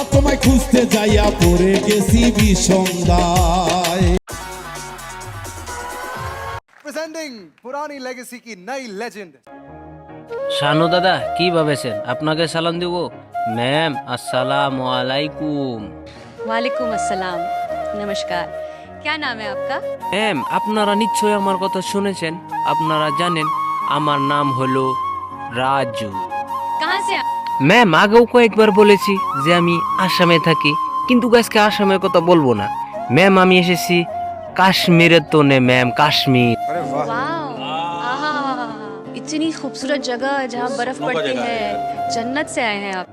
আল্লাহ তোমায় খুঁজতে যাইয়া পড়ে গেছি বিষন্দায় प्रेजेंटिंग पुरानी लेगेसी की नई लेजेंड শানু দাদা কি ভাবেছেন আপনাকে সালাম দিব ম্যাম আসসালামু আলাইকুম वालेकुम अस्सलाम नमस्कार क्या नाम है आपका ম্যাম আপনারা নিশ্চয়ই আমার কথা শুনেছেন আপনারা জানেন আমার নাম হলো রাজু कहाँ से आप? ম্যাম আগেও কয়েকবার বলেছি যে আমি আসামে থাকি কিন্তু আজকে আসামের কথা বলবো না ম্যাম আমি এসেছি কাশ্মীরের তোনে ম্যাম কাশ্মীর वाह आहा, इतनी खूबसूरत जगह जहाँ बर्फ पड़ती है जन्नत से आए हैं आप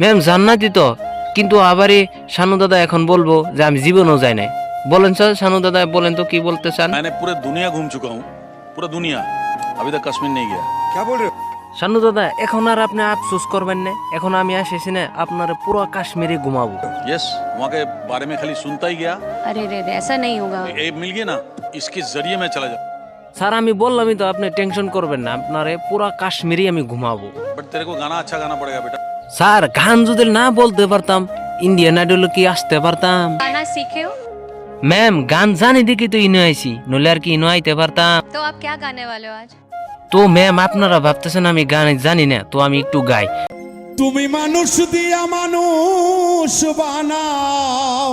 ম্যাম জান্নাতি তো কিন্তু আবারই শানু দাদা এখন বলবো যে আমি জীবনও যাই নাই বলেন স্যার শানু দাদা বলেন তো কি বলতে চান मैंने पूरे दुनिया घूम चुका हूँ पूरा दुनिया अभी तक कश्मीर नहीं गया क्या बोल रहे हो শানু দাদা এখন আর আপনি আফসোস করবেন না এখন আমি আসেছি না আপনার পুরো কাশ্মীরে ঘুমাবো यस वहाँ के बारे में खाली सुनता ही गया अरे रे रे ऐसा नहीं होगा ये मिल गया ना इसके जरिए मैं चला जाऊँ স্যার আমি বললামই তো আপনি টেনশন করবেন না আপনারে পুরো কাশ্মীরে আমি ঘুমাবো बट तेरे को गाना अच्छा गाना पड़ेगा बेटा স্যার গান যদি না বলতে পারতাম ইন্ডিয়ান আইডল কি আসতে পারতাম गाना सीखे हो ম্যাম গান জানি দেখি তো ইনো আইছি নইলে আর কি ইনো আইতে পারতাম तो आप क्या गाने वाले हो आज তো ম্যাম আপনারা ভাবতেছেন আমি গান জানি না, তো আমি একটু গাই। তুমি মানুষ দিয়া মানুষ বানাও।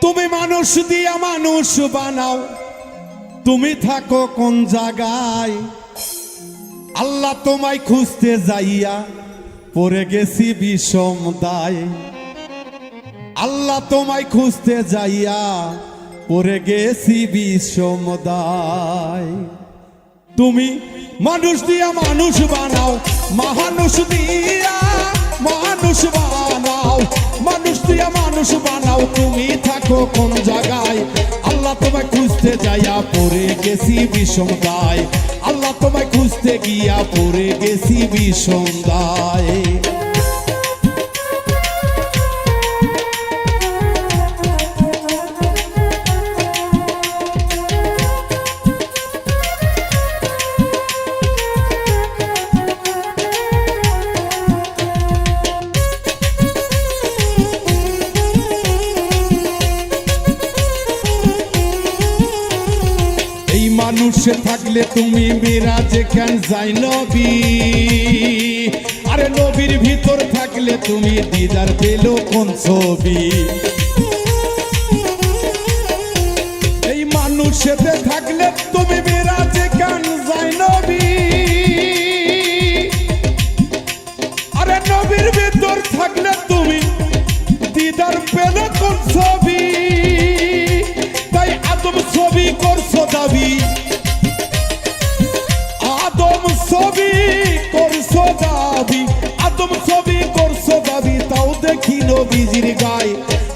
তুমি মানুষ দিয়া মানুষ বানাও। তুমি থাকো কোন জায়গায়। আল্লাহ তোমায় খুঁজতে যাইয়া পড়ে গেছি বিষম দায়। আল্লাহ তোমায় খুঁজতে যাইয়া পড়ে গেছি বিষম দায় তুমি মানুষ দিয়া মানুষ বানাও মানুষ দিয়া মানুষ বানাও। মানুষ দিয়া মানুষ বানাও, তুমি থাকো কোন জায়গায়। আল্লাহ তোমায় খুঁজতে যাইয়া পরে গেছি বিষম দায় আল্লাহ তোমায় খুঁজতে গিয়া পরে গেছি বিষম মানুষে থাকলে তুমি মিরাজে কেন যাই নবী? আরে নবীর ভিতর থাকলে তুমি দিদার পেল কোন ছবি? এই মানুষেতে থাকলে তুমি নবীজির গায়।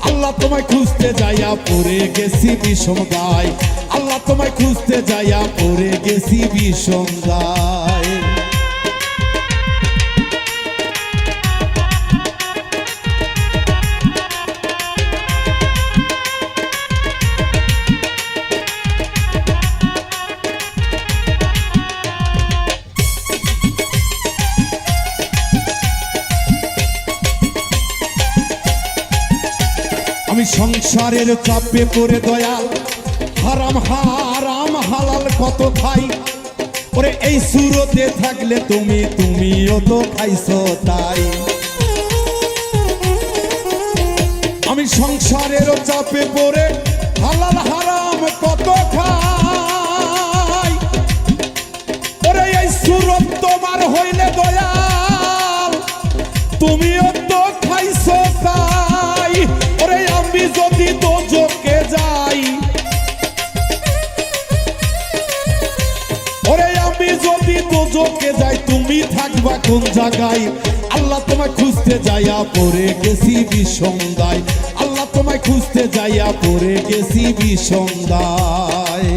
আল্লাহ তোমায় খুঁজতে যাইয়া পড়ে গেছি বিষম গায়। আল্লাহ তোমায় খুঁজতে যাইয়া পরে গেছি বিষম গায়। সংসারের চাপে পড়ে দয়াল হারাম হারাম, হালাল কত খাই ওরে, এই সুরতে থাকলে তুমি, তুমিও তো খাইছো তাই। আমি সংসারের চাপে পড়ে হালাল, হারাম কত খাই? ওরে, এই সুরত তোমার হইলে দয়াল। তুমিও থাকবা কোন জায়গায়? আল্লাহ তোমায় খুঁজতে যাইয়া পরে গেছি বিষন্দায় আল্লাহ তোমায় খুঁজতে যাইয়া পরে গেছি বিষন্দায়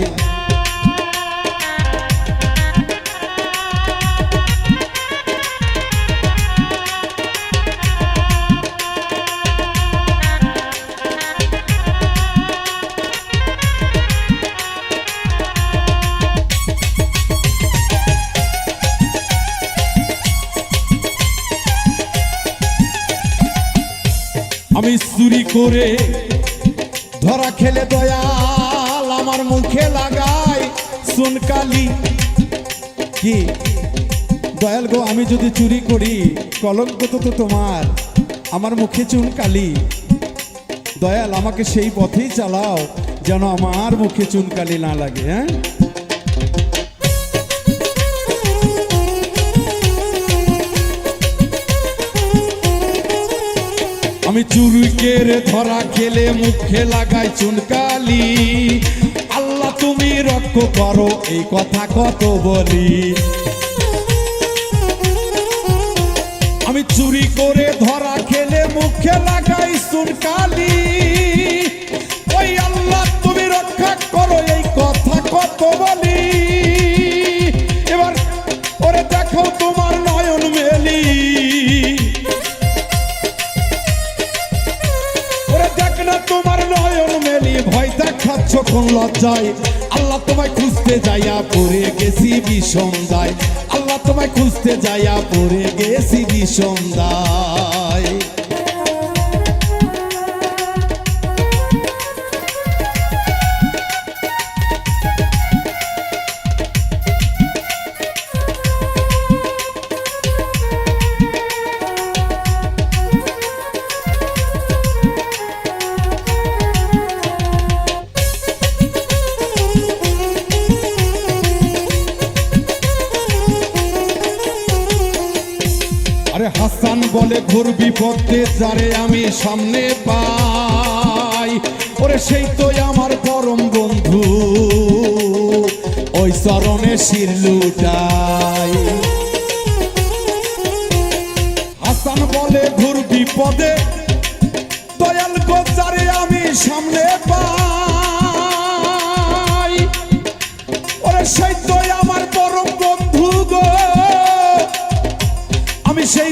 আমি চুরি করে ধরা খেলে দয়াল আমার মুখে লাগাই। সুনকালি কি? দয়াল গো, আমি যদি চুরি করি, কলঙ্ক তো তো তোমার। আমার মুখে চুনকালি দয়াল, আমাকে সেই পথেই চালাও, যেন আমার মুখে চুনকালি না লাগে হ্যাঁ? আমি চুরুকের ধরা খেলে মুখে লাগাই চুনকালি। আল্লাহ, তুমি রক্ষ করো, এই কথা কত বলি। আমি চুরি করে ধরা খেলে মুখে কোন লজ্জায়, আল্লাহ তোমায় খুঁজতে যাইয়া পরে গেছি বিষম আল্লাহ তোমায় খুঁজতে যাইয়া পরে গেছি বিষম দায় বলে ঘোর বিপদে যারে আমি সামনে পাই। ওরে সেই তো আমার পরম বন্ধু, ওই চরণে শির লুটাই। হাসান বলে ঘোর বিপদে আমি সামনে পাই। সেই তো আমার পরম বন্ধু গো, আমি সেই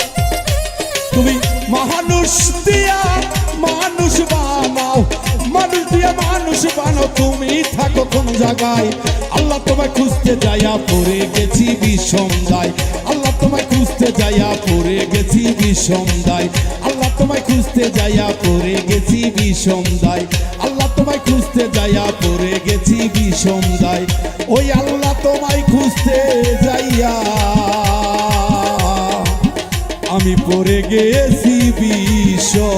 তুমি মানুষ দিয়া মানুষ বানাও। মানুষ দিয়া মানুষ বানাও, তুমি থাকো কোন জায়গায়। আল্লাহ তোমায় খুঁজতে যাইয়া পড়ে গেছি বিষম দায় আল্লাহ তোমায় খুঁজতে যাইয়া পড়ে গেছি বিষম দায় আল্লাহ তোমায় খুঁজতে যাইয়া পড়ে গেছি বিষম দায় আল্লাহ তোমায় খুঁজতে যাইয়া পড়ে গেছি বিষম দায় ওই আল্লাহ তোমায় খুঁজতে যাইয়া আমি পড়ে গেছি বিষমদা